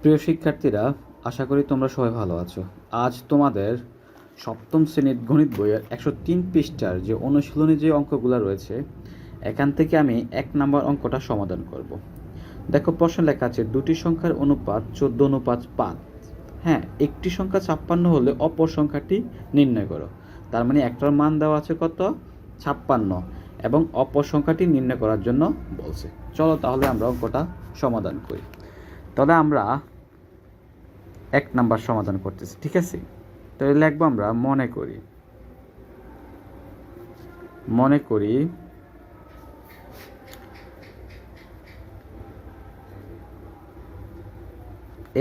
প্রিয় শিক্ষার্থীরা, আশা করি তোমরা সবাই ভালো আছো। আজ তোমাদের সপ্তম শ্রেণির গণিত বইয়ের একশো তিন পৃষ্ঠার যে অনুশীলনী যে অঙ্কগুলো রয়েছে, এখান থেকে আমি এক নম্বর অঙ্কটা সমাধান করব। দেখো, প্রশ্ন লেখা আছে, দুটি সংখ্যার অনুপাত চোদ্দ অনুপাত পাঁচ। হ্যাঁ একটি সংখ্যা ছাপ্পান্ন হলে অপর সংখ্যাটি নির্ণয় করো। তার মানে একটার মান দেওয়া আছে কত? ছাপ্পান্ন। এবং অপর সংখ্যাটি নির্ণয় করার জন্য বলছে। চলো তাহলে আমরা অঙ্কটা সমাধান করি। তাহলে আমরা এক নাম্বার সমাধান করতেছি, ঠিক আছে? তাহলে লিখব আমরা, মনে করি মনে করি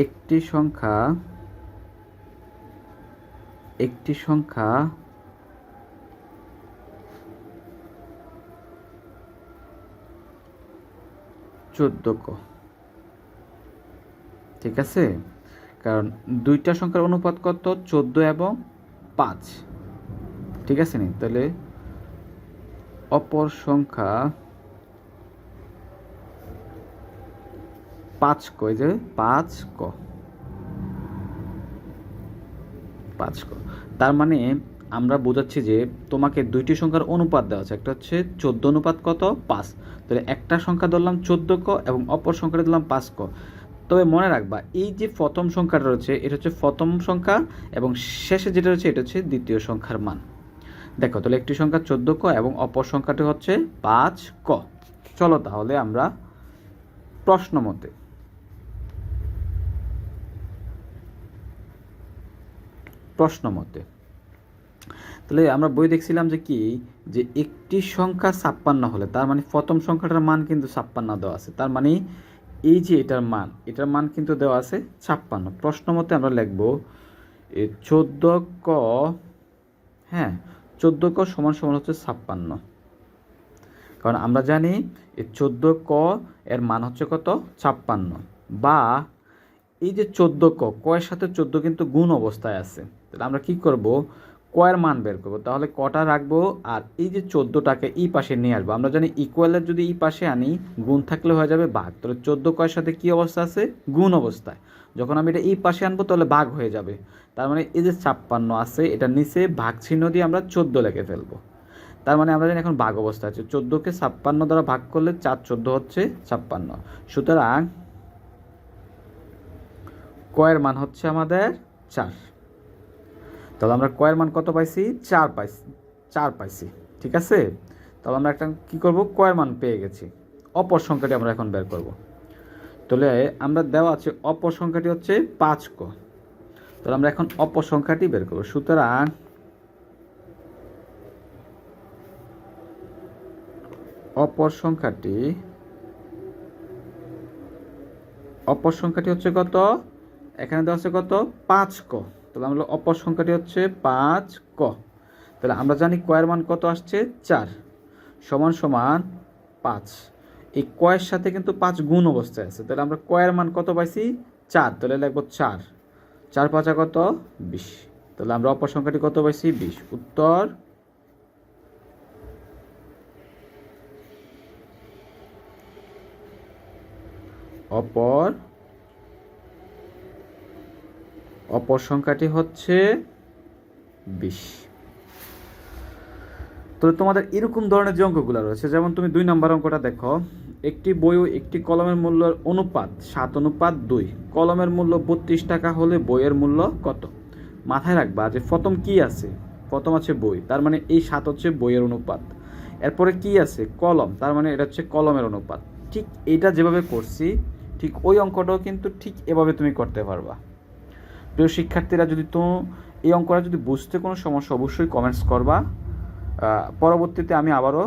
একটি সংখ্যা একটি সংখ্যা চোদ্দ ক। ঠিক আছে? কারণ দুইটা সংখ্যার অনুপাত কত? চোদ্দ এবং পাঁচ। ঠিক আছে নি? তাহলে অপর সংখ্যা পাঁচ ক, এই যে পাঁচ ক। পাঁচ ক। তার মানে আমরা বোঝাচ্ছি যে তোমাকে দুইটি সংখ্যার অনুপাত দেওয়া আছে। একটা হচ্ছে চোদ্দ অনুপাত কত? পাঁচ। তাহলে একটা সংখ্যা ধরলাম চোদ্দ ক এবং অপর সংখ্যাটা ধরলাম পাঁচ ক। তবে মনে রাখবা, এই যে প্রথম সংখ্যাটা রয়েছে, এটা হচ্ছে প্রথম সংখ্যা এবং শেষে যেটা রয়েছে, এটা হচ্ছে দ্বিতীয় সংখ্যার মান। দেখো, তাহলে একটি সংখ্যা চোদ্দ ক এবং অপর সংখ্যাটি হচ্ছে পাঁচ ক। চলো তাহলে আমরা প্রশ্ন মতে। প্রশ্ন মতে। তাহলে আমরা বই দেখছিলাম যে কি, যে একটি সংখ্যা ছাপ্পান্ন হলে, তার মানে প্রথম সংখ্যাটার মান কিন্তু ছাপ্পান্ন দেওয়া আছে। তার মানে এই যে এটার মান এটার মান কিন্তু দেওয়া আছে ছাপ্পান্ন। প্রশ্ন মতে আমরা লিখব চোদ্দ ক হ্যাঁ চোদ্দ ক সমান সমান হচ্ছে ছাপ্পান্ন। কারণ আমরা জানি চোদ্দ ক এর মান হচ্ছে কত? ছাপ্পান্ন। বা এই যে চোদ্দ ক কয়ের সাথে চোদ্দ কিন্তু গুণ অবস্থায় আছে। তাহলে আমরা কি করব? কয়ের মান বের করব। তাহলে কটা রাখব? আর এই যে চোদ্দোটাকে এই পাশে নিয়ে আসব। আমরা জানি ইকুয়ালের যদি এই পাশে আনি, গুণ থাকলে হয়ে যাবে ভাগ তাহলে চোদ্দ কয়ের সাথে কি অবস্থা আছে? গুণ অবস্থায়। যখন আমি এটা এই পাশে আনব, তাহলে ভাগ হয়ে যাবে। তার মানে এই যে ছাপ্পান্ন আছে, এটা নিচে ভাগ চিহ্ন দিয়ে আমরা চোদ্দ লিখে ফেলব। তার মানে আমরা জানি এখন ভাগ অবস্থা আছে। চোদ্দোকে ছাপ্পান্ন দ্বারা ভাগ করলে চার চোদ্দ হচ্ছে ছাপ্পান্ন। সুতরাং কয়ের মান হচ্ছে আমাদের চার। তাহলে আমরা কয়ের মান কত পাইছি? চার পাইছি চার পাইছি, ঠিক আছে? তাহলে আমরা একটা কি করব? কয়ের মান পেয়ে গেছি। অপর সংখ্যাটি আমরা এখন বের করব। তাহলে আমরা দেওয়া আছে অপর সংখ্যাটি হচ্ছে পাঁচ ক। তাহলে আমরা এখন অপর সংখ্যাটি বের করব। সুতরাং অপর সংখ্যাটি অপর সংখ্যাটি হচ্ছে কত? এখানে দেওয়া আছে কত? পাঁচ ক। তাহলে আমরা অপর সংখ্যাটি হচ্ছে পাঁচ ক। তাহলে আমরা জানি কয়ের মান কত আসছে? চার সমান সমান পাঁচ। এই কয়ের সাথে কিন্তু পাঁচ গুণ অবস্থায় আছে। তাহলে আমরা কয়ের মান কত পাইছি? চার। তাহলে লিখব চার। চার পাঁচা কত? বিশ। তাহলে আমরা অপর সংখ্যাটি কত পাইছি? বিশ। উত্তর? অপর অপর সংখ্যাটি হচ্ছে বিশ। তো তোমাদের এরকম ধরনের যে অঙ্কগুলো রয়েছে, যেমন তুমি দুই নম্বর অঙ্কটা দেখো, একটি বই ও একটি কলমের মূল্যের অনুপাত সাত অনুপাত দুই। কলমের মূল্য বত্রিশ টাকা হলে বইয়ের মূল্য কত? মাথায় রাখবা যে প্রথম কি আছে? প্রথম আছে বই, তার মানে এই সাত হচ্ছে বইয়ের অনুপাত। এরপরে কি আছে? কলম, তার মানে এটা হচ্ছে কলমের অনুপাত। ঠিক এটা যেভাবে করছি, ঠিক ওই অঙ্কটাও কিন্তু ঠিক এভাবে তুমি করতে পারবা। প্রিয় শিক্ষার্থীরা, যদি তো এই অঙ্কটা যদি বুঝতে কোনো সমস্যা, অবশ্যই কমেন্টস করবা। পরবর্তীতে আমি আবারও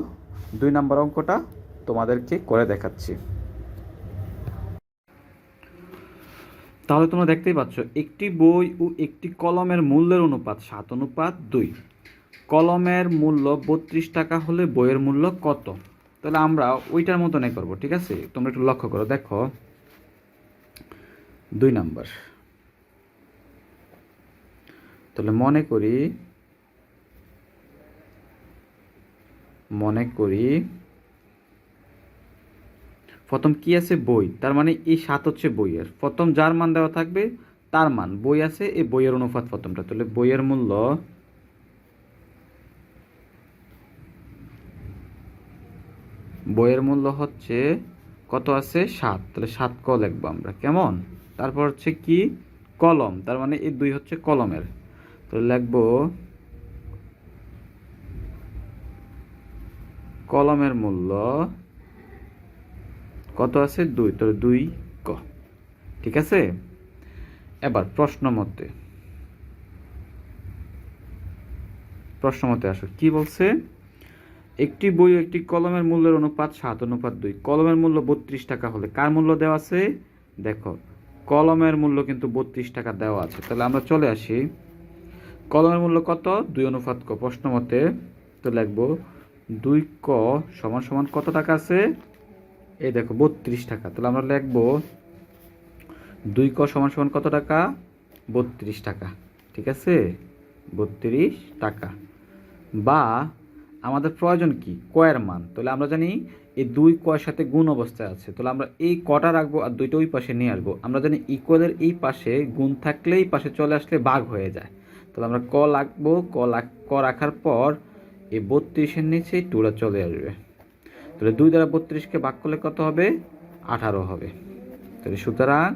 দুই নম্বর অঙ্কটা তোমাদেরকে করে দেখাচ্ছি। তাহলে তোমরা দেখতেই পাচ্ছ, একটি বই ও একটি কলমের মূল্যের অনুপাত সাত, অনুপাত দুই। কলমের মূল্য বত্রিশ টাকা হলে বইয়ের মূল্য কত? তাহলে আমরা ওইটার মতনই করব, ঠিক আছে? তোমরা একটু লক্ষ্য করো, দেখো। দুই নাম্বার। তাহলে মনে করি মনে করি, প্রথম কি আছে? বই। তার মানে এই সাত হচ্ছে বইয়ের। প্রথম যার মান দেওয়া থাকবে? তার মান। বই আছে, এই বইয়ের অনুপাত প্রথমটা। তাহলে বইয়ের মূল্য বইয়ের মূল্য হচ্ছে কত আছে? সাত। তাহলে সাত ক লিখব আমরা। কেমন? তারপর হচ্ছে কি? কলম। তার মানে এই দুই হচ্ছে কলমের। তাহলে লিখব কলমের মূল্য কত আছে? দুই। তাহলে দুই ক। ঠিক আছে? এবার প্রশ্ন মতে। প্রশ্ন মতে আসো। কি বলছে? একটি বই একটি কলমের মূল্যের অনুপাত সাত, অনুপাত দুই। কলমের মূল্য বত্রিশ টাকা হলে কার মূল্য দেওয়া আছে? দেখো, কলমের মূল্য কিন্তু বত্রিশ টাকা দেওয়া আছে। তাহলে আমরা চলে আসি কলমের মূল্য কত? দুই অনুপাত ক। প্রশ্ন মতে তো লিখব দুই ক সমান সমান কত টাকা আছে? এই দেখো, বত্রিশ টাকা। তাহলে আমরা লিখব দুই ক সমান সমান কত টাকা? বত্রিশ টাকা। ঠিক আছে? বত্রিশ টাকা। বা আমাদের প্রয়োজন কি? কয়ের মান। তাহলে আমরা জানি এই দুই কয়ের সাথে গুণ অবস্থায় আছে। তাহলে আমরা এই কটা রাখব আর দুইটা ওই পাশে নিয়ে আসব। আমরা জানি ইকুয়ালের এই পাশে গুণ থাকলে এই পাশে চলে আসলে বাঘ হয়ে যায়। তাহলে আমরা ক রাখব ক লাগ- ক রাখার পর এই বত্রিশের নিচে টুরা চলে আসবে। তাহলে দুই দ্বারা বত্রিশকে ভাগ করলে কত হবে? আঠারো হবে। তাহলে সুতরাং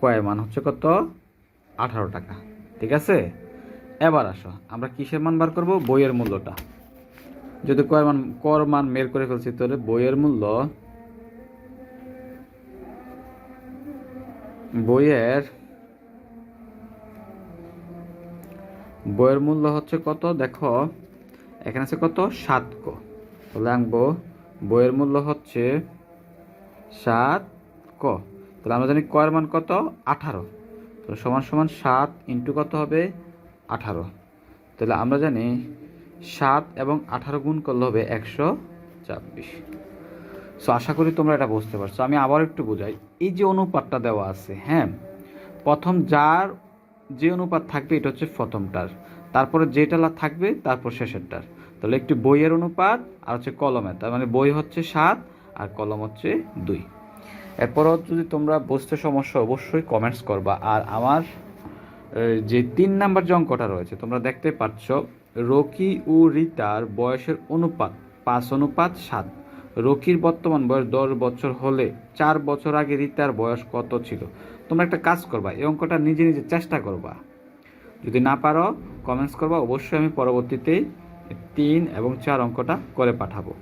কয়ের মান হচ্ছে কত? আঠারো টাকা। ঠিক আছে? এবার আসো, আমরা কিসের মান বার করব? বইয়ের মূল্যটা। যদি কয়ের মান কর মান বের করে ফেলছি, তাহলে বইয়ের মূল্য বইয়ের বইয়ের মূল্য হচ্ছে কত? দেখো, এখানে আছে কত? সাত ক। তাহলে আনব, বইয়ের মূল্য হচ্ছে সাত ক। তাহলে আমরা জানি কয়ের মান কত? আঠারো। তাহলে সমান সমান সাত ইন্টু কত হবে? আঠারো। তাহলে আমরা জানি সাত এবং আঠারো গুণ করলে হবে একশো ছাব্বিশ। সো আশা করি তোমরা এটা বুঝতে পারছ। আমি আবার একটু বোঝাই। এই যে অনুপাতটা দেওয়া আছে হ্যাঁ? প্রথম যার যে অনুপাত থাকবে, এটা হচ্ছে প্রথমটার। তারপরে যেটা থাকবে, তারপর শেষেরটার। তাহলে একটি বইয়ের অনুপাত আর হচ্ছে কলমের তার মানে বই হচ্ছে সাত আর কলম হচ্ছে দুই। এরপরও যদি তোমরা বুঝতে সমস্যা, অবশ্যই কমেন্টস করবা। আর আমার যে তিন নাম্বার যে অঙ্কটা রয়েছে, তোমরা দেখতে পাচ্ছ, রকি ও রিতার বয়সের অনুপাত, পাঁচ অনুপাত সাত। রকির বর্তমান বয়স দশ বছর হলে চার বছর আগে রিতার বয়স কত ছিল? তোমরা একটা কাজ করবা, এই অঙ্কটা নিজে নিজে চেষ্টা করবা। যদি না পারো কমেন্টস করবা, অবশ্যই আমি পরবর্তীতে তিন এবং চার অঙ্কটা করে পাঠাবো।